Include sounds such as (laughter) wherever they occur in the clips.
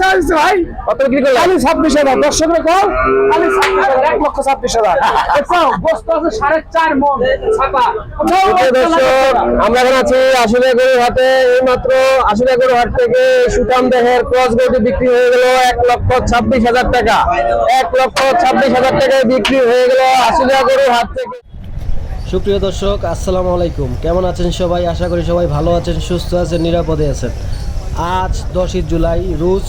চাইছে ভাই। কত বিক্রি করলেন? খালি ছাব্বিশ হাজার দর্শকের কল খালি এক লক্ষ ছাব্বিশ হাজার। দেখছ আছে সাড়ে চার মন ছাপা। আমরা এখন আছি আসলে গরুর হাটে। এই মাত্র আসলে গরুর হাট থেকে সুতাম দেহের ক্রস গরুটি বিক্রি হয়ে গেল এক লক্ষ ছাব্বিশ হাজার টাকা। এক লক্ষ ছাব্বিশ হাজার টাকায় বিক্রি হয়ে গেল আসলে গরুর হাট থেকে। সুপ্রিয় দর্শক আসসালামু আলাইকুম। কেমন আছেন সবাই? আশা করি সবাই ভালো আছেন সুস্থ আছেন নিরাপদে আছেন। আজ দশই জুলাই, রোজ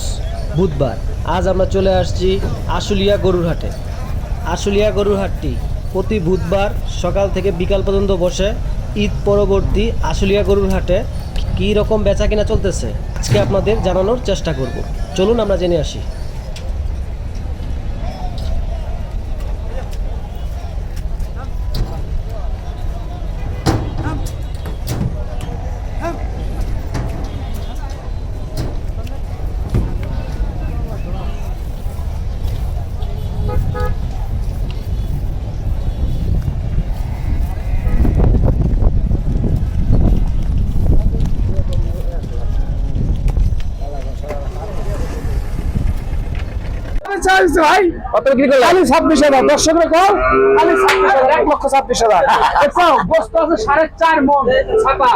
বুধবার। আজ আমরা চলে আসছি আশুলিয়া গরুর হাটে। আশুলিয়া গরুর হাটটি প্রতি বুধবার সকাল থেকে বিকাল পর্যন্ত বসে ঈদ পরবর্তী আশুলিয়া গরুর হাটে কী রকম বেচা কিনা চলতেছে, আজকে আপনাদের জানানোর চেষ্টা করব। চলুন আমরা জেনে আসি। চাইছে ভাই কত বিক্রি করলেন খালি ছাব্বিশ হাজার দর্শকের কল খালি ছাব্বিশ হাজার এক লক্ষ ছাব্বিশ হাজার। দেখছ আছে সাড়ে চার মন ছাপা।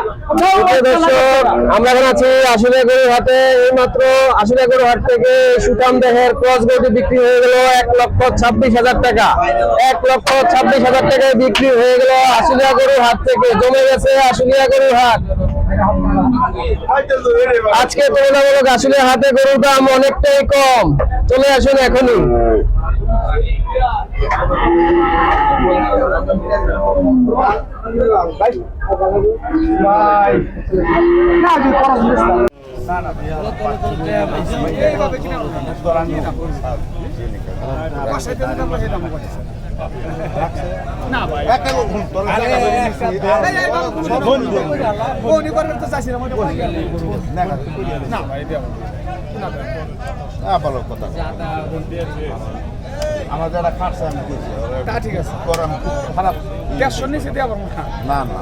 দর্শক আমরা এখন আছি আশুলিয়া গরুর হাটে এই মাত্র আশুলিয়া গরুর হাট থেকে সুতাম দেহের ক্রস গরুটি বিক্রি হয়ে গেল এক লক্ষ ছাব্বিশ হাজার টাকা। এক লক্ষ ছাব্বিশ হাজার টাকায় বিক্রি হয়ে গেল আশুলিয়া গরুর হাট থেকে। জমে গেছে আশুলিয়া গরুর হাট। আজকে তুলনামূলক আশুলিয়া হাতে গরুর দাম অনেকটাই কম। চলে আসুন এখনই না আমার যারা খাটছে আমি দিয়েছি তা ঠিক আছে গরম খারাপ দেড়শো নিচে দেওয়া না না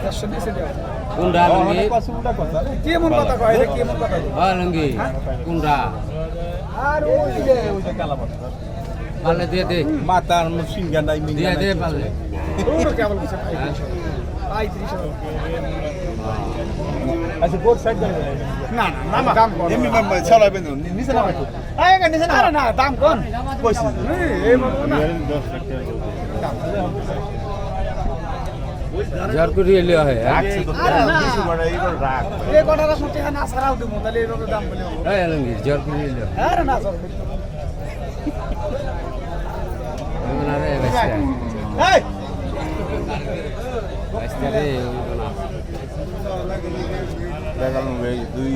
দেড়শো নিচে দেওয়া কোনটা লুঙ্গি কি এমন কথা কয় এটা কি এমন কথা? হয় লুঙ্গি কোনটা আর ওই যে পারলে দিয়ে দে। মাতার সিঙ্গা নাই দিয়ে দে ওটা কেবল পঁয়ত্রিশ হাজার। আচ্ছা বোর্ড সাইড না না না দাম কম। এমনি চালাবেন নিচে নাম একটু আরে নিচে না না দাম কম। কইছি এই না। ঝড় করে এলে হয়? রাখছে তো। বেশি বড় এইবার রাখ। এই কটার মধ্যে না সারাও দেবো তাহলে এরকম দাম বলে হয় করে এলে আরে না সব আরে বেস্তা এই বেস্তা রে ওগুলো দেখালাম এই দুই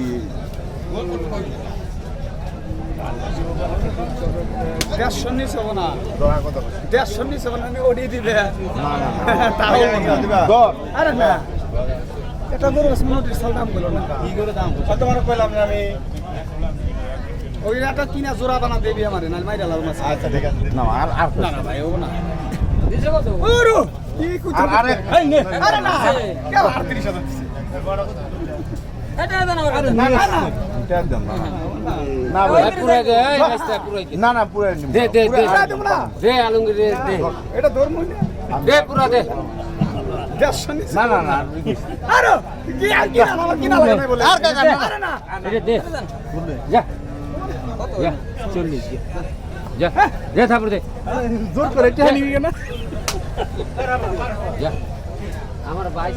দেড়শো নিচে হব না দেড়শো নিচে হব না আমি ওডিয়ে দিবে না না তাও আরে না এটা ধরো নোটিশ সাল দাম বলো না কি করে দাম কত বড় কইলাম না আমি ওই একটা কিনা জোড়া বানা দেবি আমারে নাল মাইরা লাল মাছ আচ্ছা ঠিক আছে না আর আর না না ভাই হব না ওরো কি কুচু আর আরে না কে 38000 দিছে আরে না না না এটা দাম না না ভাই। পুরাই দে এই বেস্তা পুরাই দে। না না পুরো নিব দে দে দে। দে আলুঙ্গি দে দে। এটা ধর্ম না দে পুরা দে। না না না আরে! কি আর কিনা বাবা লাগে না বলে। আর কাকা না এটা দে। যা। যা চল্লিশ যা। যা তারপর দে। জোর করে এটা নিবি না? যা। আমার বাইশ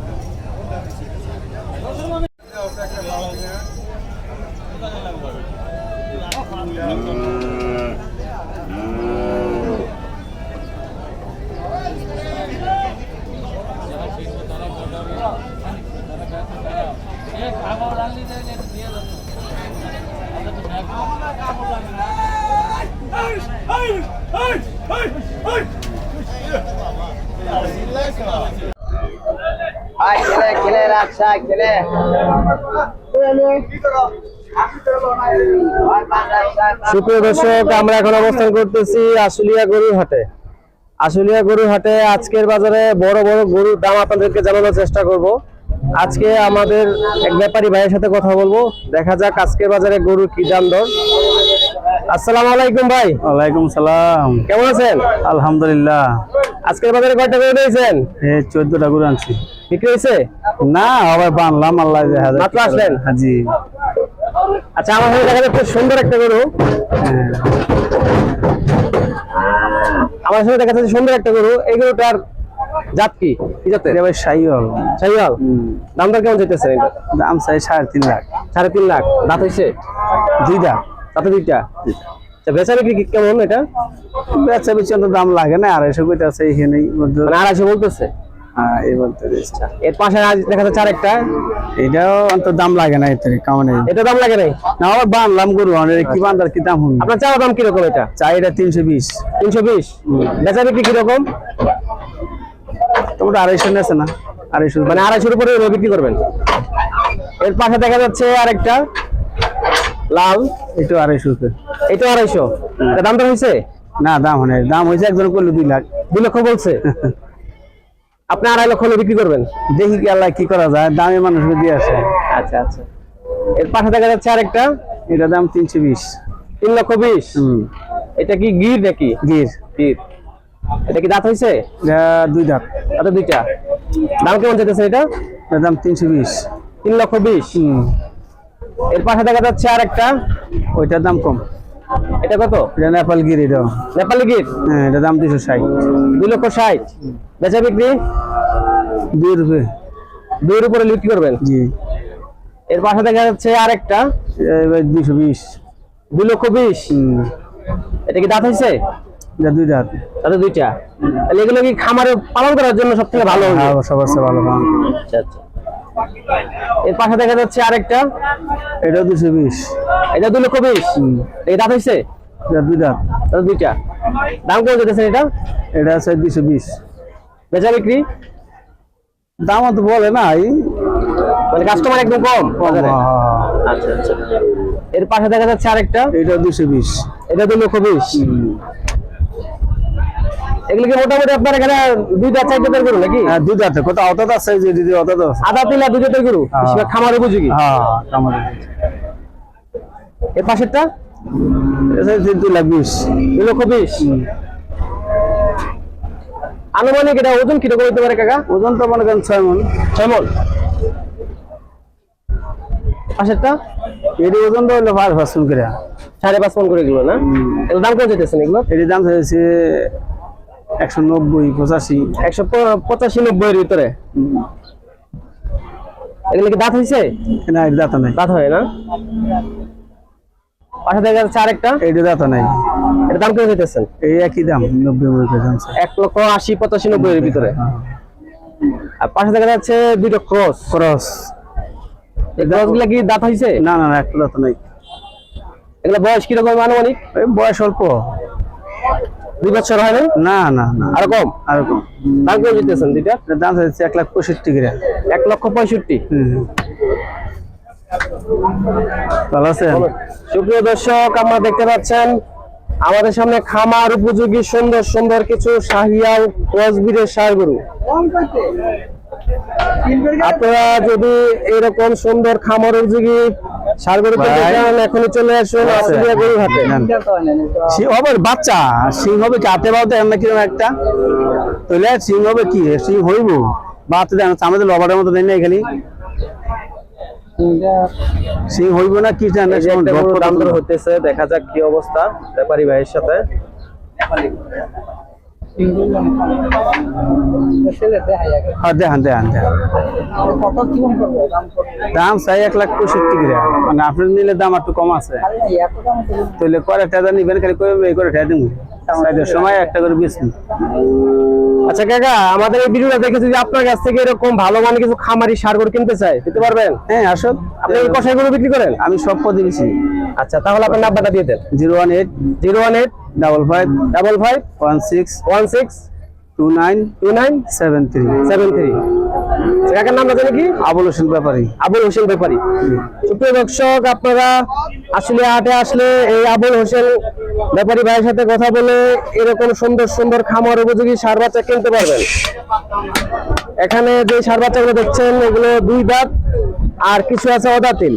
নিচা করে দে এই সুপ্রিয় দর্শক, আমরা এখন অবস্থান করতেছি আশুলিয়া গরুর হাটে। আশুলিয়া গরুর হাটে আজকের বাজারে বড় বড় গরুর দাম আপনাদেরকে জানানোর চেষ্টা করব। আজকে আমাদের এক ব্যাপারী ভাইয়ের সাথে কথা বলব। দেখা যাক আজকের বাজারে গরুর কি দাম দর। আসসালামু আলাইকুম ভাই। ওয়ালাইকুম সালাম। কেমন আছেন? আলহামদুলিল্লাহ। আজকের বাজারে কয়টা এই চোদ্দটা গরু আনছি। বিক্রি হয়েছে? না আবার বানলাম আল্লাহ মাত্র আসলেন? হাজি আচ্ছা আমার সাথে দেখা যাচ্ছে সুন্দর একটা গরু। আমার সাথে দেখা যাচ্ছে সুন্দর একটা গরু। এই গরুটার জাত কি? কি জাতের? এবার সাইল সাইয়াল দাম দর কেমন চাইতেছে দাম চাই সাড়ে তিন লাখ। সাড়ে তিন লাখ। দাঁত হয়েছে দুইটা তাতে দুইটা? আচ্ছা বেচা বিক্রি কেমন এটা? বেচা অত দাম লাগে না আড়াইশো কইতে আছে এখানে মানে আড়াইশো বলতেছে? হ্যাঁ এর পাশে দেখা যাচ্ছে আরেকটা। এটাও দাম লাগে না এতে কামনে এটা দাম লাগে নাই? না আবার বানলাম গরু কি বান্দার কি দাম আপনার চাওয়া দাম কীরকম এটা? চাই এটা তিনশো বিশ। তিনশো বিশ? বেচা বিক্রি কীরকম? তোমার আড়াইশো নেছে না আড়াইশো। মানে আড়াইশোর উপরে বিক্রি করবেন? এর পাশে দেখা যাচ্ছে আরেকটা। লাল? এটা আড়াইশো এটা আড়াইশো? দাম দর হয়েছে না দাম হয় দাম হয়েছে একজন করলে দুই লাখ। দুই লক্ষ বলছে? (laughs) আপনি আড়াই লক্ষ হলে বিক্রি করবেন? দেখি কি আল্লাহ কি করা যায়। দামে মানুষকে দিয়ে আসে। আচ্ছা আচ্ছা। এর পাশে দেখা যাচ্ছে আরেকটা। এটা দাম তিনশো বিশ। তিন লক্ষ বিশ? এটা কি গির নাকি? গির। গির। এটা কি দাঁত হয়েছে দুই দাঁত। তাতে দুইটা। দাম কেমন চাইতেছে এটা দাম তিনশো বিশ। তিন লক্ষ বিশ। হম। এর পাশে দেখা যাচ্ছে আর একটা ওইটার দাম কম। এটা কত? এটা নেপাল গির এটা। নেপালি গির? হ্যাঁ এটার দাম দুশো ষাট। দুই লক্ষ ষাট। বেচা বিক্রি? দুই রুপে দুইয়ের উপরে বিক্রি করবেন? জি। এর পাশে দেখা যাচ্ছে আর একটা দুশো বিশ। দুই লক্ষ বিশ। এটা কি দাঁত হয়েছে? এটা দুই দাঁত। তাতে দুইটা। তাহলে এগুলো কি খামারে পালন করার জন্য সব থেকে ভালো হবে? হ্যাঁ সবার চেয়ে ভালো আচ্ছা আচ্ছা। এর পাশে দেখা যাচ্ছে আরেকটা। এটা দুশো বিশ। এটা দুই লক্ষ বিশ? এই দাঁত হয়েছে এটা দুই দাঁত তাতে দুইটা। দাম কত যেতেছে এটা? এটা আছে দুশো বিশ। বেচা বিক্রি? দাম তো বলে না এই মানে কাস্টমার একদম কম? হ্যাঁ, হ্যাঁ, হ্যাঁ। আচ্ছা আচ্ছা। এর পাশে দেখা যাচ্ছে আরেকটা। এটা দুশো বিশ। এটা দুই লক্ষ বিশ। এগুলো কি মোটামুটি আপনার এখানে দুই দাঁত চার দাঁতের গরু নাকি? হ্যাঁ দুই দাঁতে। কত অত আছে যে দিদি অত আছে? আধা তিন দুই দাঁতের গরু? হ্যাঁ। বেশিরভাগ খামার উপযোগী হ্যাঁ এর পাশেরটা? এটা তিন দুই লাখ বিশ। দুই লক্ষ বিশ। আনুমানিক এটা ওজন কীরকম হতে পারে কাকা? ওজন তো মনে করেন ছয় মন। ছয় মন? পাশেরটা? এটি ওজন তো হলো পাঁচ পার্সেন্ট করে সাড়ে পাঁচ মন করে এগুলো না? এগুলো দাম কত যেতেছেন এগুলো? এটির দাম হয়েছে একশো নব্বই পঁচাশি। একশো পঁচাশি নব্বইয়ের ভিতরে? এগুলো কি দাঁত হয়েছে না দাঁতা নাই। দাঁত হয় না? পাশে দেখা যাচ্ছে আরেকটা। এটি দাঁতা নাই। এটা দাম কত যেতেছেন এই একই দাম নব্বই দাম এক লক্ষ আশি পঁচাশি ভিতরে। আর পাশে দেখা যাচ্ছে ক্রস। কি দাঁত হয়েছে না না দাঁতা নাই। এগুলা বয়স কীরকম আনুমানিক? বয়স অল্প। দুই বছর হয় না না না না। আরও কম? আর কম। দাম কত যেতেছেন দুইটা? দাম হচ্ছে এক লাখ পঁয়ষট্টি করে। এক লক্ষ পঁয়ষট্টি? ভালো আছেন? সুপ্রিয় দর্শক আমরা দেখতে পাচ্ছেন আমাদের সামনে খামার উপযোগী সুন্দর সুন্দর কিছু শাহিয়াল ক্রসবিরের সার গরু। আপনারা যদি এরকম সুন্দর খামার উপযোগী এখনই চলে আসুন সিং হবে বাচ্চা। সিং হবে বাউতে এমন কীরকম একটা? তাহলে সিং হবে কি? সিং হইব। বাচ্চা দেন আমাদের লবারের মতো না এখানে। সিং হইব না কি দাম দর হতেছে দেখা যাক কি অবস্থা ব্যাপারী ভাইয়ের সাথে। হ্যাঁ দেখান দেখান দাম চাই এক লাখ পঁয়ষট্টি মানে আপনার নিলে দাম একটু কম আছে। তাহলে টাকা নিবেন খালি করে এই করে টাকা দিব সময় একটা করে বেশি আচ্ছা কাকা আমাদের এই ভিডিওটা দেখে যদি আপনার কাছ থেকে এরকম ভালো মানে কিছু খামারি সার গরু কিনতে চাই দিতে পারবেন? হ্যাঁ আসল আপনি এই কষাই গরু বিক্রি করেন? আমি সব পদে দিছি আচ্ছা তাহলে আপনার নাম্বারটা দিয়ে দেন। Zero one eight zero one eight double five double five one six one six two nine two nine seven three seven three কাকার নামটা জানি কি? আবুল হোসেন ব্যাপারী। আবুল হোসেন ব্যাপারী। সুপ্রিয় দর্শক আপনারা আসলে হাটে আসলে এই আবুল হোসেন ব্যাপারী ভাইয়ের সাথে কথা বলে এরকম সুন্দর সুন্দর খামার উপযোগী সার বাচ্চা কিনতে পারবেন। এখানে যে সার বাচ্চাগুলো দেখছেন এগুলো দুই দাঁত আর কিছু আছে অদাতিল